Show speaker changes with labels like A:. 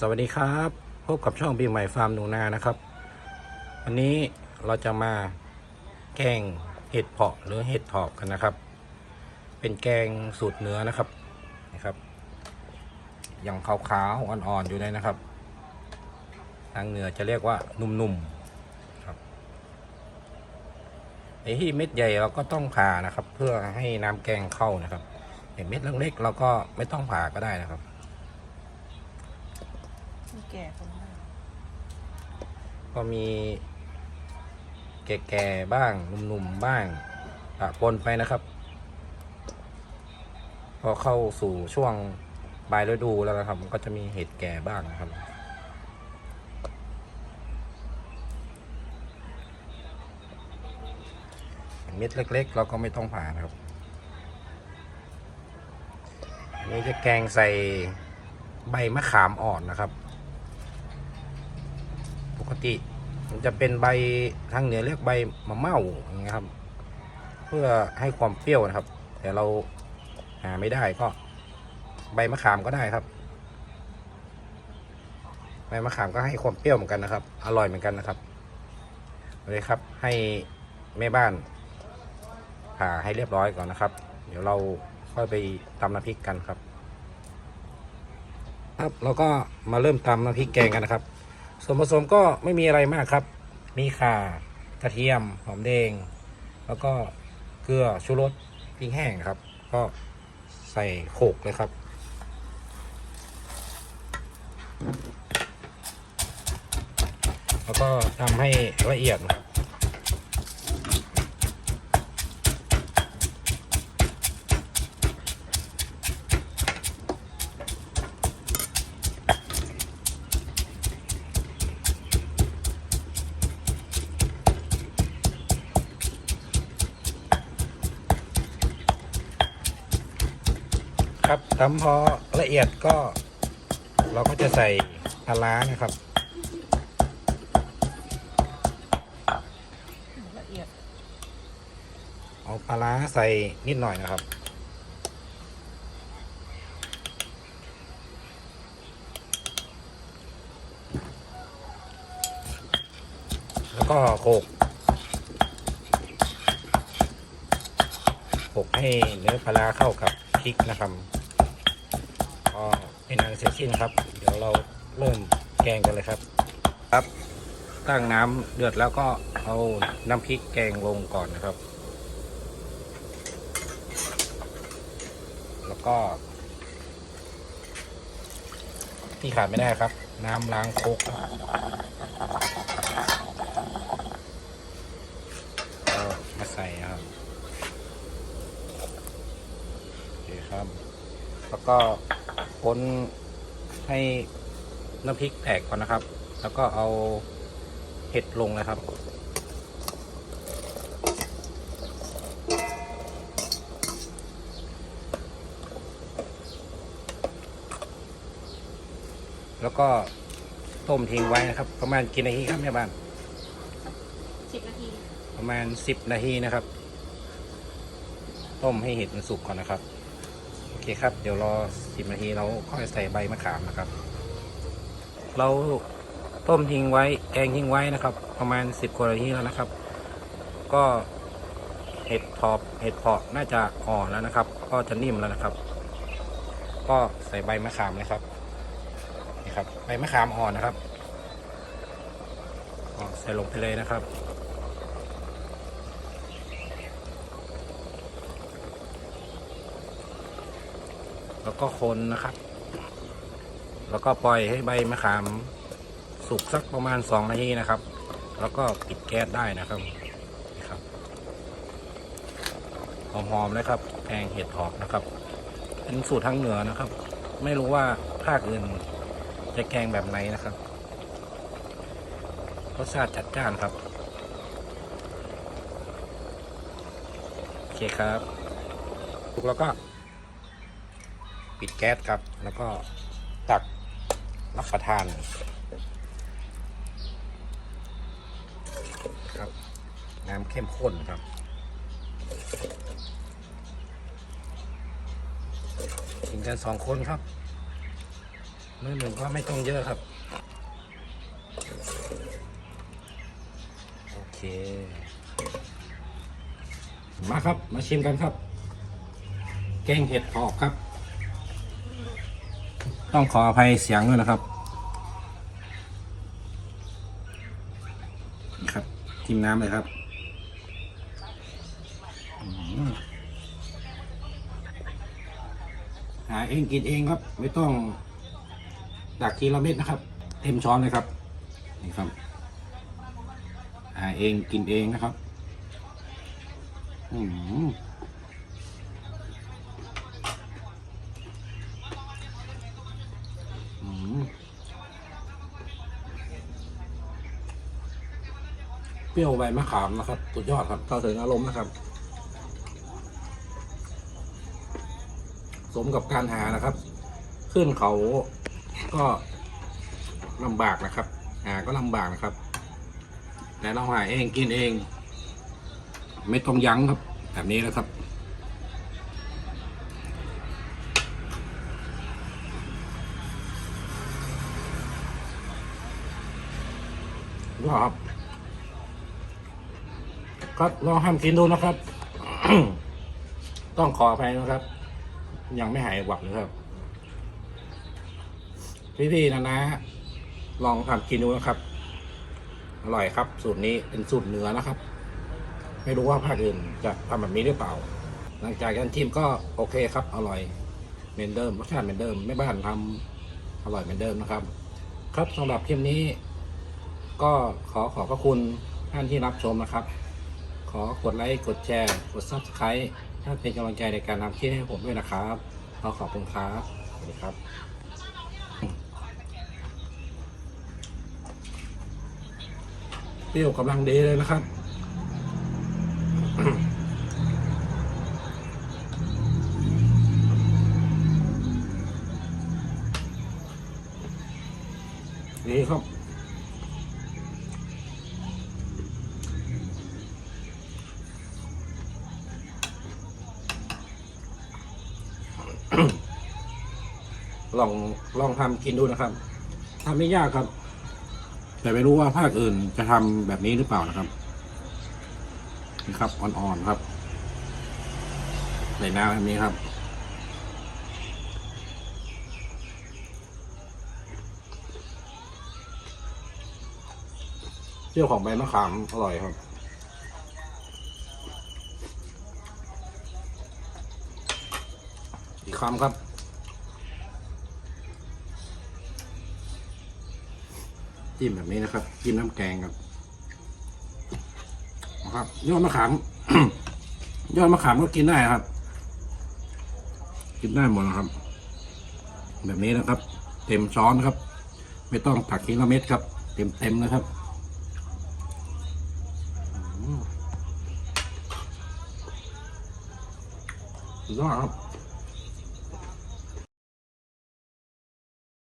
A: สวัสดีครับพบกับช่องปีใหม่ฟาร์มหนูนานะครับ วันนี้เราจะมาแกงเห็ดเพาะหรือเห็ดถอบกันนะครับ เป็นแกงสูตรเนื้อนะครับนะครับยังขาวๆอ่อนๆอยู่เลยนะครับ ทางเหนือจะเรียกว่านุ่มๆครับไอ้ที่เม็ดใหญ่เราก็ต้องผ่านะครับ เพื่อให้น้ำแกงเข้านะครับไอ้เม็ดเล็กๆเราก็ไม่ต้องผ่าก็ได้นะครับ
B: มีแก่คนมาก
A: ก็มีแก่ๆบ้างหนุ่มๆบ้างปะปนไปนะครับ พอเข้าสู่ช่วงปลายฤดูแล้วนะครับ มันก็จะมีเห็ดแก่บ้างนะครับเม็ดเล็ก ๆ เราก็ไม่ต้องผ่านะครับอันนี้จะแกงใส่ใบมะขามอ่อนนะครับ ติ มันจะเป็นใบทางเหนือเรียกใบมะเม่าอย่างเงี้ยครับ เพื่อให้ความเปรี้ยวนะครับ แต่เราหาไม่ได้ก็ ใบมะขามก็ได้ครับ ใบมะขามก็ให้ความเปรี้ยวเหมือนกันนะครับ อร่อยเหมือนกันนะครับเลยครับ ให้แม่บ้านผ่าให้เรียบร้อยก่อนนะครับ เดี๋ยวเราค่อยไปตำน้ำพริกกันครับ ครับเราก็มาเริ่มตำน้ำพริกแกงกันนะครับ ส่วนผสมก็ไม่มีอะไรมากครับ มีข่ากระเทียมหอมแดง แล้วก็เกลือชูรสพริกแห้งครับ ก็ใส่โขกเลยครับ แล้วก็ทำให้ละเอียดครับ ครับตำพอละเอียดก็ เราก็จะใส่ปลาร้านะครับ
B: ละเอียด
A: เอาปลาร้าใส่นิดหน่อยนะครับแล้วก็โขลกโขลกให้เนื้อปลาร้าเข้ากับพริกนะครับ ก็เป็นอันเสร็จสิ้นครับ เดี๋ยวเราเริ่มแกงกันเลยครับ ครับตั้งน้ำเดือดแล้วก็เอาน้ำพริกแกงลงก่อนนะครับ แล้วก็ ที่ขาดไม่ได้ครับ น้ำล้างโคกมาใส่ครับโอเคครับ แล้วก็คนให้น้ำพริกแตกก่อนนะครับ แล้วก็เอาเห็ดลงนะครับ แล้วก็ต้มทิ้งไว้นะครับ ประมาณกี่นาทีครับแม่บ้าน
B: สิบนาที
A: ประมาณสิบนาทีนะครับ ต้มให้เห็ดมันสุกก่อนนะครับ โอเคครับ เดี๋ยวรอสิบนาทีเราค่อยใส่ใบมะขามนะครับ เราต้มทิ้งไว้แกงทิ้งไว้นะครับ ประมาณสิบกว่านาทีแล้วนะครับ ก็เห็ดทอบเห็ดเพาะน่าจะอ่อนแล้วนะครับ ก็จะนิ่มแล้วนะครับ ก็ใส่ใบมะขามเลยครับนี่ครับ ใบมะขามอ่อนนะครับใส่ลงไปเลยนะครับ แล้วก็คนนะครับ แล้วก็ปล่อยให้ใบมะขามสุกสักประมาณสองนาทีนะครับ แล้วก็ปิดแก๊สได้นะครับครับหอมๆเลยครับแกงเห็ดหอบนะครับ เป็นสูตรทางเหนือนะครับ ไม่รู้ว่าภาคอื่นจะแกงแบบไหนนะครับรสชาติจัดจ้านครับโอเคครับสุกแล้วก็ ปิดแก๊สครับ แล้วก็ตักรับประทานครับ น้ำเข้มข้นครับกินกันสองคนครับมือหนึ่งก็ไม่ต้องเยอะครับ โอเค มาครับมาชิมกันครับ แกงเห็ดหอบครับ ต้องขออภัยเสียงด้วยนะครับนี่ครับจิ้มน้ำเลยครับหาเองกินเองครับ ไม่ต้องตักทีละเม็ดนะครับ เต็มช้อนเลยครับนี่ครับหาเองกินเองนะครับ อืม เปรี้ยวใบมะขามนะครับสุดยอดครับเข้าถึงอารมณ์นะครับ สมกับการหานะครับ ขึ้นเขาก็ลำบากนะครับ หาก็ลำบากนะครับ แต่เราหาเองกินเอง ไม่ต้องยั้งครับ แบบนี้นะครับก็ครับ ก็ลองทำกินดูนะครับ ต้องขออภัยนะครับ ยังไม่หายหวัดเลยครับพี่ๆนะนะ ลองทำกินดูนะครับ อร่อยครับ สูตรนี้เป็นสูตรเนื้อนะครับ ไม่รู้ว่าภาคอื่นจะทำแบบนี้หรือเปล่า หลังจากการชิมก็โอเคครับ อร่อยเหมือนเดิมรสชาติเหมือนเดิมไม่บ้านทำอร่อยเหมือนเดิมนะครับ ครับสำหรับคลิปนี้ ก็ขอขอบพระคุณท่านที่รับชมนะครับ อกดไลค์ กดแชร์ กด subscribe ถ้าเป็นกำลังใจในการทำคลิปให้ผมด้วยนะครับ ขอขอบคุณครับ สวัสดีครับเปรี้ยวกำลังดีเลยนะครับนี่ครับ ลองลองทำกินดูนะครับทำไม่ยากครับ แต่ไม่รู้ว่าภาคอื่นจะทำแบบนี้หรือเปล่านะครับนี่ครับอ่อนๆครับใส่น้ำแบบนี้ครับเปรี้ยวของใบมะขามอร่อยครับ กคำครับ จิ้มแบบนี้นะครับ จิ้มน้ำแกงครับนะครับยอดมะขามยอดมะขามก็กินได้ครับ กินได้หมดนะครับ แบบนี้นะครับ เต็มช้อนครับ ไม่ต้องตักทีละเม็ดครับ เต็มเต็มนะครับสุดยอดครับ